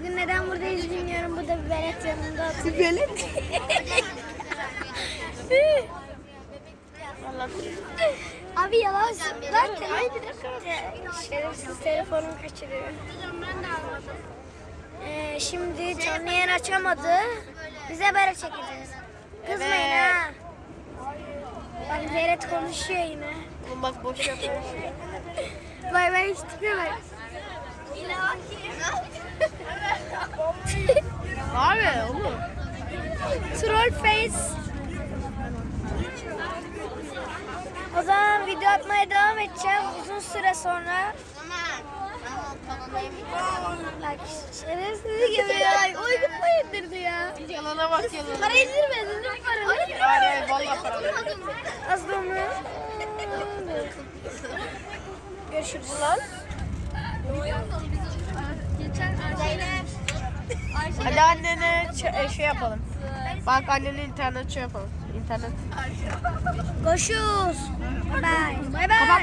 Bugün neden buradayız bilmiyorum. Burada bir velet yanında. Velet. Abi yalan zaten. Ay bir dakika. Şerefsiz telefonum kaçırıyor. Ee, şimdi canlı yayın açamadı. Bize böyle çekeceğiz. Kızmayın Evet. ha. Bak Berat konuşuyor yine. Oğlum bak boş yapıyor. Bay bay tipe bak. Abi oğlum. Troll face. O zaman video atmaya devam edeceğim uzun süre sonra. Bak şerefsiz gibi ya. Uygun mu yedirdi ya? Yalana bak yalana. Para indirmedin değil mi paranı? Hayır hayır valla para. Aslında Görüşürüz lan. Hadi annene e, şey yapalım. Bak annene internet şey yapalım. İnternet. Görüşürüz. Bye. Bye bye.